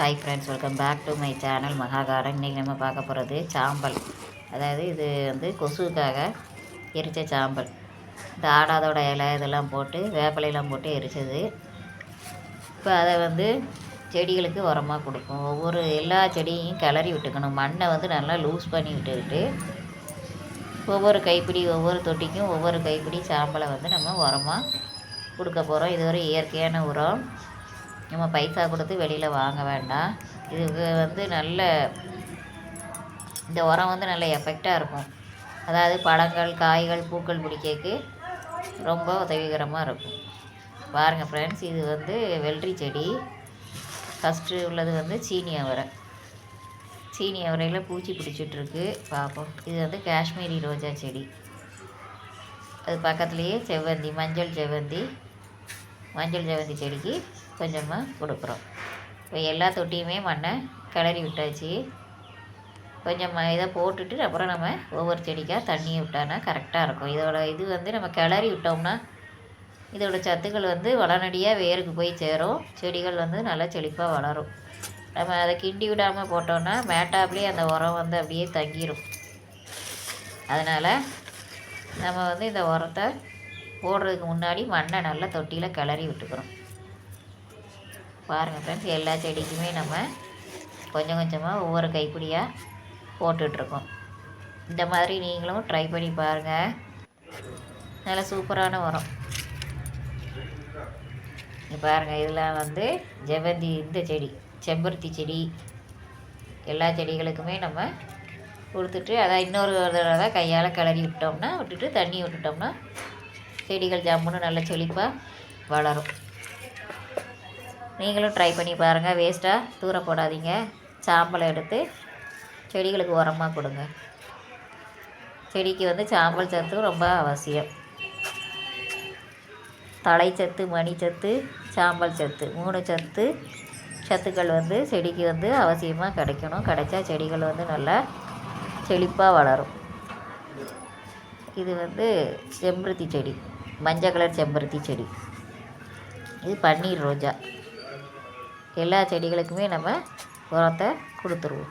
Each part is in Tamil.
Hi friends welcome back to my channel மகாகாரம் இன்றைக்கி நம்ம பார்க்க போகிறது சாம்பல். அதாவது இது வந்து கொசுவுக்காக எரித்த சாம்பல். இந்த ஆடாதோட இலை இதெல்லாம் போட்டு வேப்பிலையெல்லாம் போட்டு எரிச்சது. இப்போ அதை வந்து செடிகளுக்கு உரமாக கொடுக்கும் ஒவ்வொரு எல்லா செடியையும் கிளறி விட்டுக்கணும். மண்ணை வந்து நல்லா லூஸ் பண்ணி விட்டுக்கிட்டு ஒவ்வொரு கைப்பிடி ஒவ்வொரு தொட்டிக்கும் ஒவ்வொரு கைப்பிடி சாம்பலை வந்து நம்ம உரமாக கொடுக்க போகிறோம் இது ஒரு இயற்கையான உரம் நம்ம பைசா கொடுத்து வெளியில் வாங்க வேண்டாம். இதுக்கு வந்து நல்ல இந்த உரம் வந்து நல்ல எஃபெக்டாக இருக்கும். அதாவது பழங்கள் காய்கள் பூக்கள் பிடிக்கிறதுக்கு ரொம்ப உதவிகரமாக இருக்கும். பாருங்கள் ஃப்ரெண்ட்ஸ் இது வந்து வெள்ளரி செடி. ஃபஸ்ட்டு உள்ளது வந்து சீனி அவரை. சீனி அவரையில் பூச்சி பிடிச்சிட்ருக்கு பார்ப்போம் இது வந்து காஷ்மீரி ரோஜா செடி. அது பக்கத்துலேயே செவ்வந்தி மஞ்சள் செவ்வந்தி மஞ்சள் செவ்வந்தி செடிக்கு கொஞ்சமாக கொடுக்குறோம். இப்போ எல்லா தொட்டியுமே மண்ணை கிளறி விட்டாச்சு. கொஞ்சம் இதை போட்டுட்டு அப்புறம் நம்ம ஒவ்வொரு செடிக்காக தண்ணியை விட்டோன்னா கரெக்டாக இருக்கும். இதோட இது வந்து நம்ம கிளறி விட்டோம்னா இதோட சத்துக்கள் வந்து உடனடியாக வேருக்கு போய் சேரும். செடிகள் வந்து நல்லா செழிப்பாக வளரும். நம்ம அதை கிண்டி விடாமல் போட்டோம்னா மேட்டாப்லேயே அந்த உரம் வந்து அப்படியே தங்கிடும் அதனால் நம்ம வந்து இந்த உரத்தை போடுறதுக்கு முன்னாடி மண்ணை நல்லா தொட்டியில் கிளறி விட்டுக்கிறோம். பாருங்கள் ஃப்ரெண்ட்ஸ் எல்லா செடிக்குமே நம்ம கொஞ்சம் கொஞ்சமாக ஒவ்வொரு கைப்பிடியாக போட்டுட்ருக்கோம். இந்த மாதிரி நீங்களும் ட்ரை பண்ணி பாருங்கள் நல்லா சூப்பரான உரம் பாருங்கள் இதெல்லாம் வந்து ஜெவந்தி இந்த செடி செம்பருத்தி செடி எல்லா செடிகளுக்குமே நம்ம கொடுத்துட்டு அதை இன்னொரு தடவை கையால் கிளறி விட்டோம்னா விட்டுட்டு தண்ணி விட்டுட்டோம்னா செடிகள் ஜம்முன்னு நல்லா செழிப்பாக வளரும். நீங்களும் ட்ரை பண்ணி பாருங்கள் வேஸ்ட்டாக தூர போடாதீங்க. சாம்பலை எடுத்து செடிகளுக்கு உரமாக கொடுங்க. செடிக்கு வந்து சாம்பல் சத்து ரொம்ப அவசியம். தலைச்சத்து மணிச்சத்து சாம்பல் சத்து மூணு சத்து சத்துக்கள் வந்து செடிக்கு வந்து அவசியமாக கிடைக்கணும். கிடைச்சா செடிகள் வந்து நல்லா செழிப்பாக வளரும். இது வந்து செம்பருத்தி செடி. மஞ்சள் கலர் செம்பருத்தி செடி. இது பன்னீர் ரோஜா. எல்லா செடிகளுக்குமே நம்ம உரத்தை கொடுத்துருவோம்.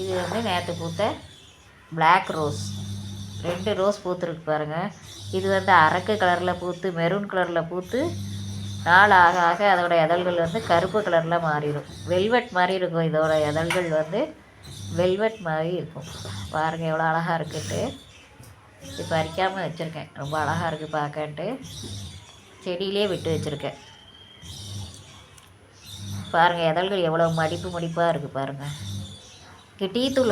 இது வந்து நேற்று பூத்த பிளாக் ரோஸ் ரெண்டு ரோஸ் பூத்துருக்கு பாருங்கள் இது வந்து அரக்கு கலரில் பூத்து மெரூன் கலரில் பூத்து நாள் ஆக ஆக அதோடய இதழ்கள் வந்து கருப்பு கலரில் மாறிடும். வெல்வெட் மாதிரி இருக்கும் இதோட இதழ்கள் வந்து வெல்வெட் மாதிரி இருக்கும். பாருங்கள் எவ்வளோ அழகாக இருக்குன்ட்டு. இப்போ அரிக்காமல் வச்சுருக்கேன். ரொம்ப அழகாக இருக்குது பார்க்கன்ட்டு செடியிலே விட்டு வச்சுருக்கேன். பாருங்கள் இதழ்கள் எவ்வளோ மடிப்பு மடிப்பாக இருக்குது பாருங்கள் டீ தூள்